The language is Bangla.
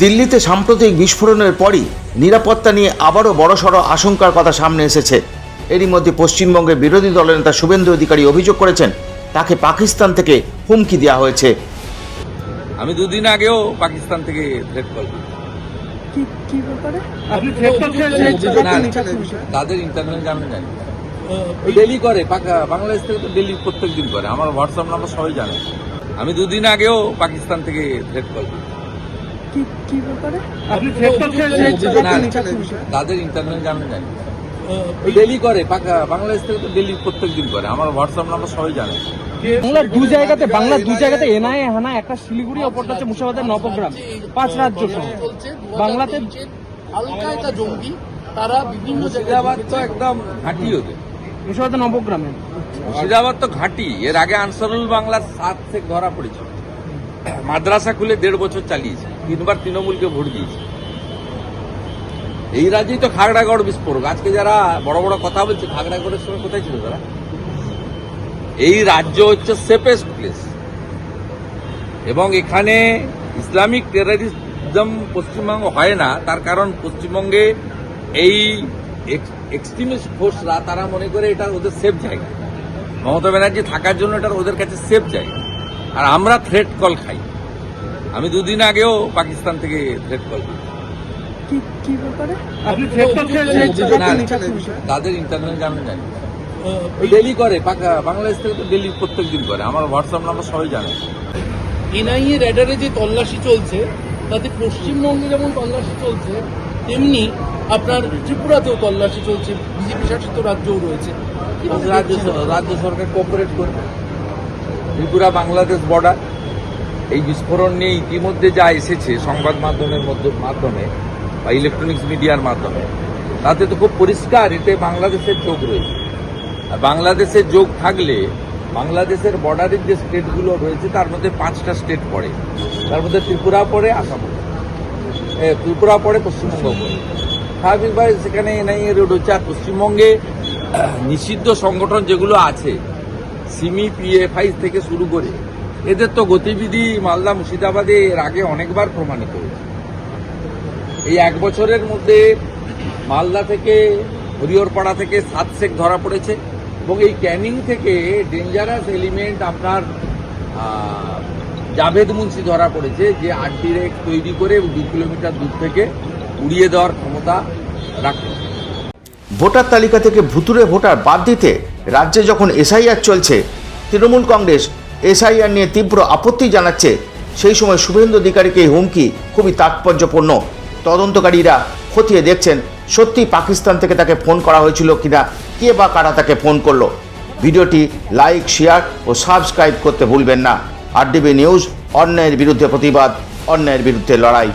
দিল্লিতে সাম্প্রতিক বিস্ফোরণের পরই নিরাপত্তা নিয়ে আবারও বড়সড় আশঙ্কার কথা সামনে এসেছে। এরই মধ্যে পশ্চিমবঙ্গের বিরোধী দলের নেতা শুভেন্দু অধিকারী অভিযোগ করেছেন তাকে পাকিস্তান থেকে হুমকি দেওয়া হয়েছে। আমি দুদিন আগেও পাকিস্তান থেকে থ্রেট কল কি কি আপনি তাদের ইন্টারনাল জানেন জানি ডেলি করে বাংলাদেশ থেকে তো ডেলি প্রত্যেক দিন করে। আমার হোয়াটসঅ্যাপ নাম্বার সবাই জানে। আমি দুদিন আগেও পাকিস্তান থেকে থ্রেট কল কি কি ব্যাপারে? আপনি তাদের ইন্টারনাল জানেন জানি ডেলি করে বাংলাদেশ থেকে তো ডেলি প্রত্যেক দিন করে। আমার হোয়াটসঅ্যাপ নাম্বার সবাই জানে। বাংলার দু জায়গাতে বাংলার দু জায়গাতে এনআইএ হানা একটা শিলিগুড়ি অপরটা হচ্ছে মুর্শিদাবাদের নবগ্রাম। পাঁচ রাজ্য বাংলাতে আল কায়দা জঙ্গি তারা বিভিন্ন জায়গায় মুর্শিদাবাদ তো একদম ঘাঁটি ওদের। মুর্শিদাবাদের নবগ্রামে। মুর্শিদাবাদ তো ঘাঁটি। এর আগে আনসারুল বাংলার সাত থেকে ধরা পড়েছিল। মাদ্রাসা খুলে দেড় বছর চালিয়েছে। তিনবার তৃণমূলকে ভোট দিয়েছে। এই রাজ্যেই তো খাগড়াগড় বিস্ফোরক। আজকে যারা বড় বড় কথা বলছে, খাগড়াগড়ের সময় কোথায় ছিল তারা? এই রাজ্য হচ্ছে সেফেস্ট প্লেস এবং এখানে ইসলামিক টেরারিজম পশ্চিমবঙ্গ হয় না, তার কারণ পশ্চিমবঙ্গে এই এক্সট্রিমিস্ট ফোর্সরা তারা মনে করে এটা ওদের সেফ জায়গা। মমতা ব্যানার্জি থাকার জন্য এটা ওদের কাছে সেফ জায়গা। আর আমরা থ্রেট কল খাই। আমি দুদিন আগেও পাকিস্তান থেকে থ্রেট কল কি কি আপনি থ্রেট করছেন? তাদের ইন্টারনাল জানেন জানি ডেলি করে বাংলাদেশ থেকে তো ডেলি প্রত্যেক দিন করে। আমার হোয়াটসঅ্যাপ নাম্বার সবাই জানে। এনআইএ র্যাডারে যে তল্লাশি চলছে তাতে পশ্চিমবঙ্গে যেমন তল্লাশি চলছে তেমনি আপনার ত্রিপুরাতেও তল্লাশি চলছে। বিজেপি শাসিত রাজ্যও রয়েছে। রাজ্য রাজ্য সরকার কোঅপারেট করবে ত্রিপুরা বাংলাদেশ বর্ডার এই বিস্ফোরণ নিয়ে ইতিমধ্যে যা এসেছে সংবাদ মাধ্যমের মধ্য- মাধ্যমে বা ইলেকট্রনিক্স মিডিয়ার মাধ্যমে, তাতে তো খুব পরিষ্কার, এতে বাংলাদেশের যোগ রয়েছে। আর বাংলাদেশের যোগ থাকলে বাংলাদেশের বর্ডারের যে স্টেটগুলো রয়েছে, তার মধ্যে পাঁচটা স্টেট পড়ে। তার মধ্যে ত্রিপুরা পড়ে, আসাম ত্রিপুরা পড়ে, পশ্চিমবঙ্গ পড়ে। স্বাভাবিকভাবে সেখানে এনআইএ রোড হচ্ছে, আর পশ্চিমবঙ্গে নিষিদ্ধ সংগঠন যেগুলো আছে সিমি পিএফআই থেকে শুরু করে এদের তো গতিবিধি মালদা মুর্শিদাবাদে এর আগে অনেকবার প্রমাণিত হয়েছে। এই এক বছরের মধ্যে মালদা থেকে হরিহরপাড়া থেকে সাত সেক ধরা পড়েছে এবং এই ক্যানিং থেকে ডেঞ্জারাস এলিমেন্ট আপনার জাভেদ মুন্সি ধরা পড়েছে, যে আট ডিরেক্ট তৈরি করে দু কিলোমিটার দূর থেকে উড়িয়ে দেওয়ার ক্ষমতা রাখে। ভোটার তালিকা থেকে ভুতুরে ভোটার বাদ দিতে রাজ্যে যখন এসআইআর চলছে, তৃণমূল কংগ্রেস এসআইআর নিয়ে তীব্র আপত্তি জানাচ্ছে। সেই সময় শুভেন্দু অধিকারীকে এই হুমকি খুবই তাৎপর্যপূর্ণ। তদন্তকারীরা খতিয়ে দেখছেন, সত্যি পাকিস্তান থেকে তাকে ফোন করা হয়েছিল কিনা, কে বা কারা তাকে ফোন করল। ভিডিওটি লাইক, শেয়ার ও সাবস্ক্রাইব করতে ভুলবেন না। আর ডিবি নিউজ অন্যায়ের বিরুদ্ধে প্রতিবাদ অন্যায়ের বিরুদ্ধে লড়াই।